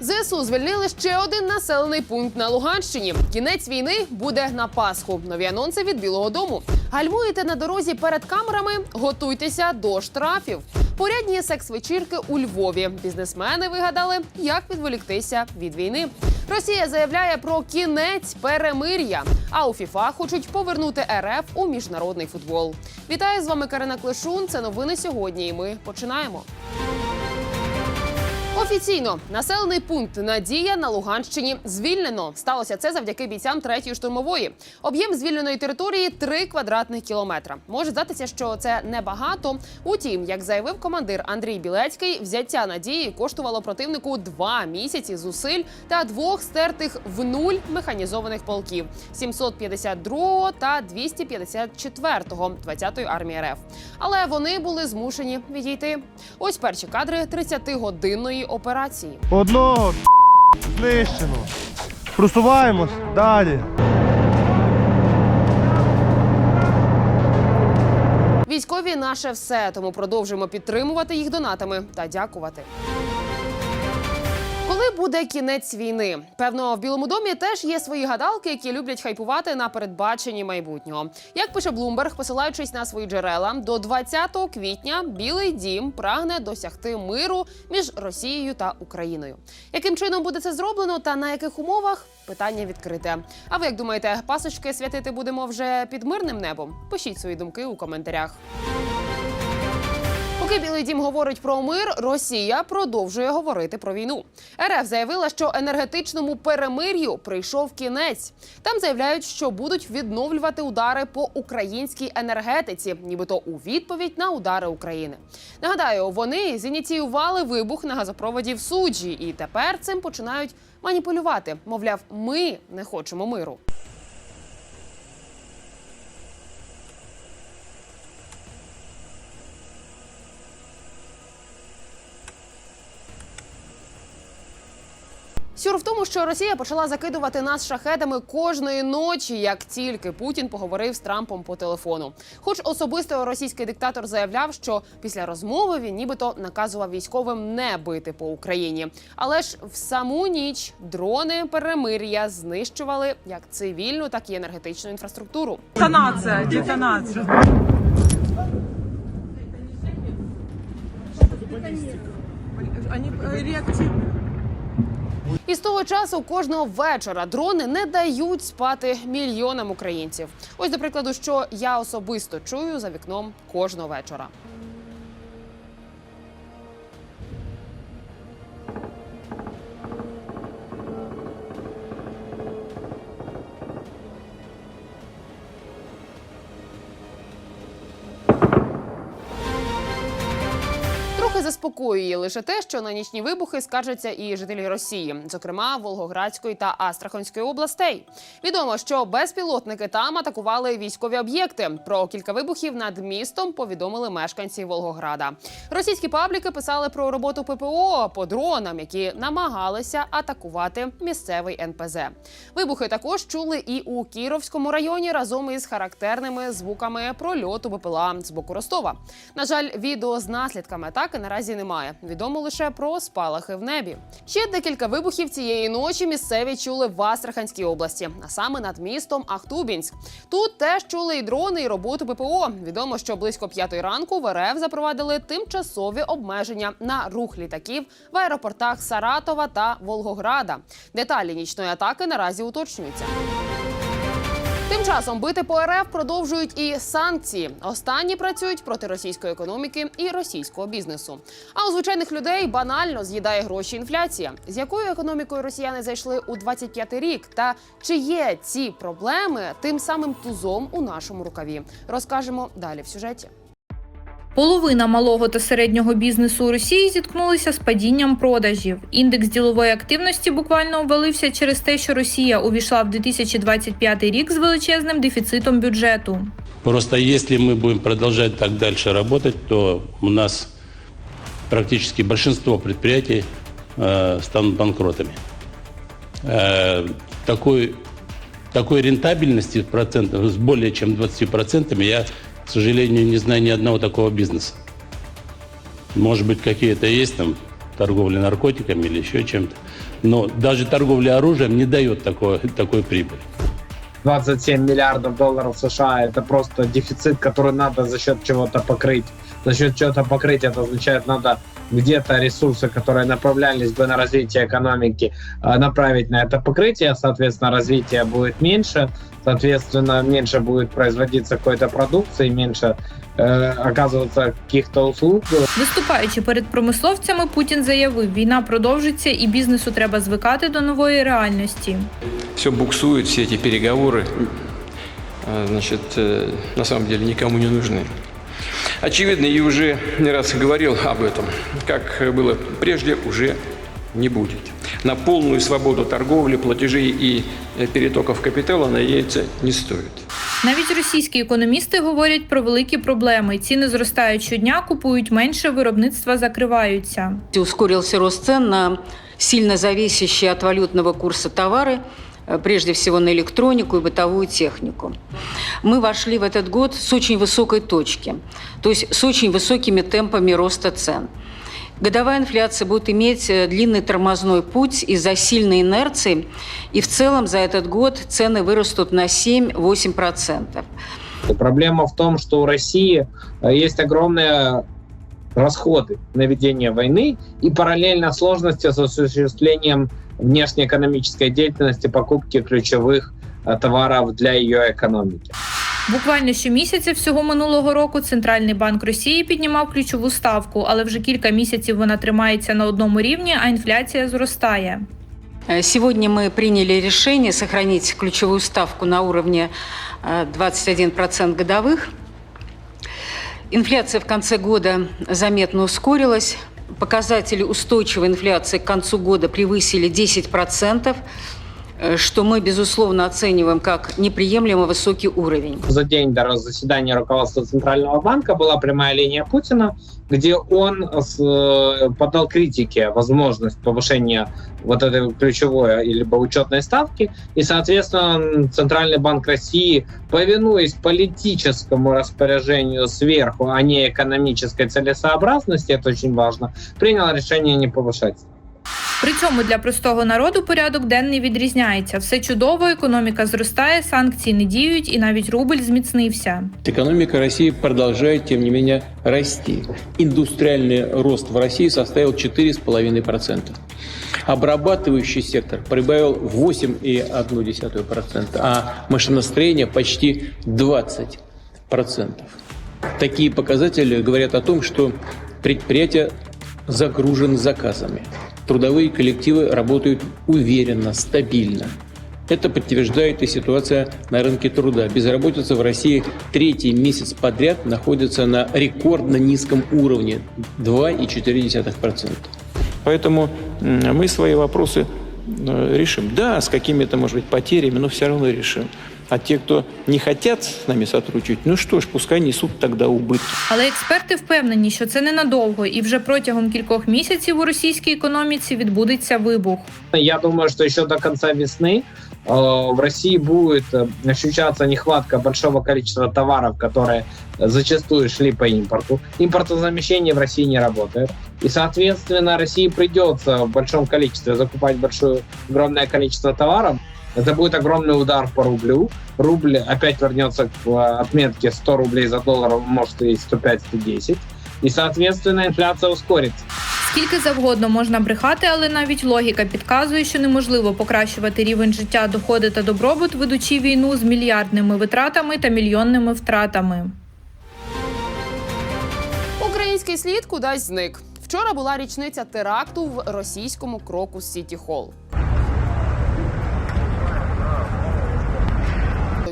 ЗСУ звільнили ще один населений пункт на Луганщині. Кінець війни буде на Пасху. Нові анонси від Білого Дому. Гальмуєте на дорозі перед камерами? Готуйтеся до штрафів. Порядні секс-вечірки у Львові. Бізнесмени вигадали, як відволіктися від війни. Росія заявляє про кінець перемир'я. А у ФІФА хочуть повернути РФ у міжнародний футбол. Вітаю з вами Карина Клишун. Це новини сьогодні. І ми починаємо. Офіційно населений пункт Надія на Луганщині звільнено. Сталося це завдяки бійцям третьої штурмової. Об'єм звільненої території 3 квадратних кілометра. Може здатися, що це небагато. Утім, як заявив командир Андрій Білецький, взяття надії коштувало противнику два місяці зусиль та двох стертих в нуль механізованих полків 752 та 254 20-ї армії РФ. Але вони були змушені відійти. Ось перші кадри 30-годинної операції. Одного знищено. Просуваємось далі. Військові наше все, тому продовжуємо підтримувати їх донатами та дякувати. Буде кінець війни? Певно, в Білому домі теж є свої гадалки, які люблять хайпувати на передбаченні майбутнього. Як пише Блумберг, посилаючись на свої джерела, до 20 квітня Білий Дім прагне досягти миру між Росією та Україною. Яким чином буде це зроблено та на яких умовах? Питання відкрите. А ви як думаєте, пасочки святити будемо вже під мирним небом? Пишіть свої думки у коментарях. Поки Білий Дім говорить про мир, Росія продовжує говорити про війну. РФ заявила, що енергетичному перемир'ю прийшов кінець. Там заявляють, що будуть відновлювати удари по українській енергетиці, нібито у відповідь на удари України. Нагадаю, вони зініціювали вибух на газопроводі в суджі, і тепер цим починають маніпулювати. Мовляв, ми не хочемо миру. Сюр в тому, що Росія почала закидувати нас шахедами кожної ночі, як тільки Путін поговорив з Трампом по телефону. Хоч особисто російський диктатор заявляв, що після розмови він нібито наказував військовим не бити по Україні. Але ж в саму ніч дрони перемир'я знищували як цивільну, так і енергетичну інфраструктуру. Детонация, детонация. Они э, реактивны. І з того часу кожного вечора дрони не дають спати мільйонам українців. Ось до прикладу, що я особисто чую за вікном кожного вечора. Заспокоює лише те, що на нічні вибухи скаржаться і жителі Росії, зокрема Волгоградської та Астраханської областей. Відомо, що безпілотники там атакували військові об'єкти. Про кілька вибухів над містом повідомили мешканці Волгограда. Російські пабліки писали про роботу ППО по дронам, які намагалися атакувати місцевий НПЗ. Вибухи також чули і у Кіровському районі разом із характерними звуками прольоту БПЛА з боку Ростова. На жаль, відео з наслідками атаки наразі немає. Відомо лише про спалахи в небі. Ще декілька вибухів цієї ночі місцеві чули в Астраханській області, а саме над містом Ахтубінськ. Тут теж чули і дрони, і роботу ППО. Відомо, що близько п'ятої ранку в РФ запровадили тимчасові обмеження на рух літаків в аеропортах Саратова та Волгограда. Деталі нічної атаки наразі уточнюються. Тим часом бити по РФ продовжують і санкції. Останні працюють проти російської економіки і російського бізнесу. А у звичайних людей банально з'їдає гроші інфляція. З якою економікою росіяни зайшли у 25-й рік? Та чи є ці проблеми тим самим тузом у нашому рукаві? Розкажемо далі в сюжеті. Половина малого та середнього бізнесу у Росії зіткнулися з падінням продажів. Індекс ділової активності буквально обвалився через те, що Росія увійшла в 2025 рік з величезним дефіцитом бюджету. Просто если мы будем продолжать так дальше работать, то у нас практически большинство предприятий э, станут банкротами. Э, такой, такой рентабельности в процентах, с более чем 20% я, к сожалению, не знаю ни одного такого бизнеса. Может быть, какие-то есть там торговлей наркотиками или еще чем-то. Но даже торговля оружием не дает такой, такой прибыли. 27 миллиардов долларов США это просто дефицит, который надо за счет чего-то покрыть. За счет чего-то покрыть это означает надо где-то ресурсы, которые направлялись бы на развитие экономики, э, направить на это покрытие, соответственно, развитие будет меньше, соответственно, меньше будет производиться какой-то продукции, меньше э, оказываться каких-то услуг. Виступаючи перед промисловцями, Путін заявив, війна продовжиться і бізнесу треба звикати до нової реальності. все буксует, все эти переговоры, а, значит, э, на самом деле никому не нужны. Очевидно, и уже не раз говорил об этом, как было прежде, уже не будет. На полную свободу торговли, платежей и э, перетоков капитала надеяться не стоит. Навіть російські економісти говорять про великі проблеми. Ціни зростають щодня, купують менше, виробництва закриваються. Ускорился рост цен на сильно зависящие от валютного курса товары, э, прежде всего на электронику и бытовую технику. Мы вошли в этот год с очень высокой точки, то есть с очень высокими темпами роста цен. Годовая инфляция будет иметь э, длинный тормозной путь из-за сильной инерции, и в целом за этот год цены вырастут на 7-8%. И Проблема в том, что у России э, есть огромные расходы на ведение войны и параллельно сложности с осуществлением внешнеэкономической деятельности, покупки ключевых э, товаров для ее экономики. Буквально щомісяця всього минулого року Центральний банк Росії піднімав ключову ставку, але вже кілька місяців вона тримається на одному рівні, а інфляція зростає. Э, Сегодня мы приняли решение сохранить ключевую ставку на уровне э, 21% годовых. Инфляция в конце года заметно ускорилась. Показатели устойчивой инфляции к концу года превысили 10%, э, что мы, безусловно, оцениваем как неприемлемо высокий уровень. За день до заседания руководства Центрального банка была прямая линия Путина, где он э, подал критике возможность повышения вот этой ключевой либо учетной ставки. И, соответственно, Центральный банк России, повинуясь политическому распоряжению сверху, а не экономической целесообразности, это очень важно, принял решение не повышать. При цьому для простого народу порядок денний відрізняється. Все чудово, економіка зростає, санкції не діють, і навіть рубль зміцнився. Экономика России продолжает, тем не менее, расти. Индустриальный рост в России составил 4,5%. Обрабатывающий сектор прибавил 8,1%, а машиностроение почти 20%. Такие показатели говорят о том, что предприятия загружены заказами. Трудовые коллективы работают уверенно, стабильно. Это подтверждает и ситуация на рынке труда. Безработица в России третий месяц подряд находится на рекордно низком уровне – 2,4%. Поэтому мы свои вопросы э, решим. Да, с какими-то, может быть, потерями, но все равно решим. А те, кто не хотят с нами сотрудничать, ну что ж, пускай несут тогда убытки. Але експерти впевнені, що це ненадовго, і вже протягом кількох місяців у російській економіці відбудеться вибух. Я думаю, что еще до конца весны э, в России будет э, ощущаться нехватка большого количества товаров, которые зачастую шли по импорту. Импортозамещение в России не работает. И, соответственно, России придется в большом количестве закупать большое, огромное количество товаров. Это будет огромный удар по рублю. Рубль опять вернется к э, отметке 100 рублей за доллар, может и 105-110. И, соответственно, инфляция ускорится. Скільки завгодно можна брехати, але навіть логіка підказує, що неможливо покращувати рівень життя, доходи та добробут, ведучи війну з мільярдними витратами та мільйонними втратами. Український слід кудись зник. Вчора була річниця теракту в російському кроку Сіті Холл.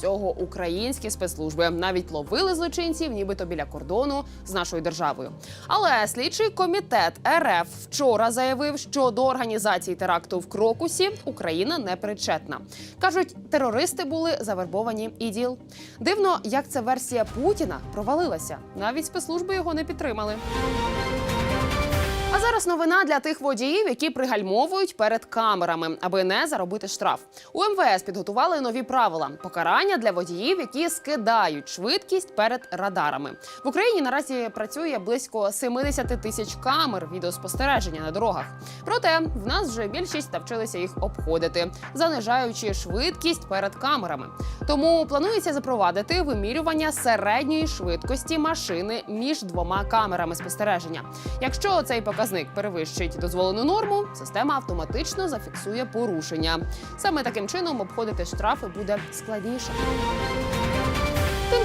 Цього українські спецслужби навіть ловили злочинців, нібито біля кордону з нашою державою. Але слідчий комітет РФ вчора заявив, що до організації теракту в Крокусі Україна не причетна. кажуть, терористи були завербовані іділ. Дивно, як ця версія Путіна провалилася. Навіть спецслужби його не підтримали. А зараз новина для тих водіїв, які пригальмовують перед камерами, аби не заробити штраф. У МВС підготували нові правила покарання для водіїв, які скидають швидкість перед радарами. В Україні наразі працює близько 70 тисяч камер відеоспостереження на дорогах. Проте в нас вже більшість навчилися їх обходити, занижаючи швидкість перед камерами. Тому планується запровадити вимірювання середньої швидкості машини між двома камерами спостереження. Якщо цей показник перевищить дозволену норму, система автоматично зафіксує порушення. Саме таким чином обходити штрафи буде складніше.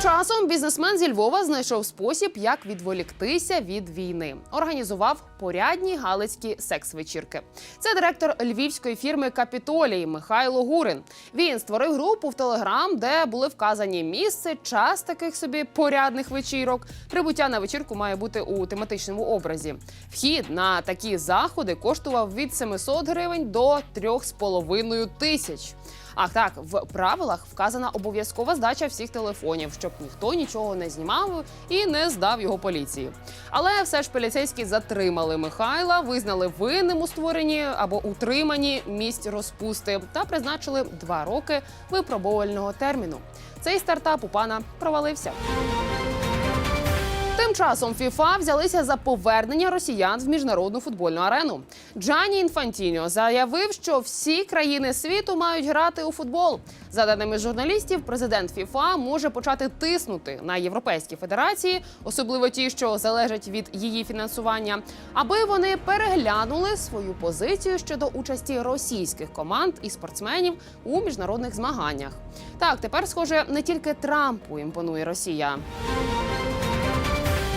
Часом бізнесмен зі Львова знайшов спосіб, як відволіктися від війни. Організував порядні галицькі секс-вечірки. Це директор львівської фірми Капітолій Михайло Гурин. Він створив групу в Телеграм, де були вказані місце, час таких собі порядних вечірок. Прибуття на вечірку має бути у тематичному образі. Вхід на такі заходи коштував від 700 гривень до 3,5 тисяч. Ах, так, в правилах вказана обов'язкова здача всіх телефонів, щоб ніхто нічого не знімав і не здав його поліції. Але все ж поліцейські затримали Михайла, визнали винним у створенні або утриманні місць розпусти та призначили два роки випробовувального терміну. Цей стартап у пана провалився. Тим часом ФІФА взялися за повернення росіян в міжнародну футбольну арену. Джані Інфантіньо заявив, що всі країни світу мають грати у футбол. За даними журналістів, президент ФІФА може почати тиснути на європейські федерації, особливо ті, що залежать від її фінансування, аби вони переглянули свою позицію щодо участі російських команд і спортсменів у міжнародних змаганнях. Так, тепер, схоже, не тільки Трампу імпонує Росія.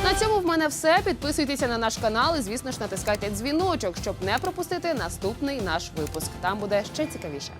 На цьому в мене все. Підписуйтеся на наш канал і, звісно ж, натискайте дзвіночок, щоб не пропустити наступний наш випуск. Там буде ще цікавіше.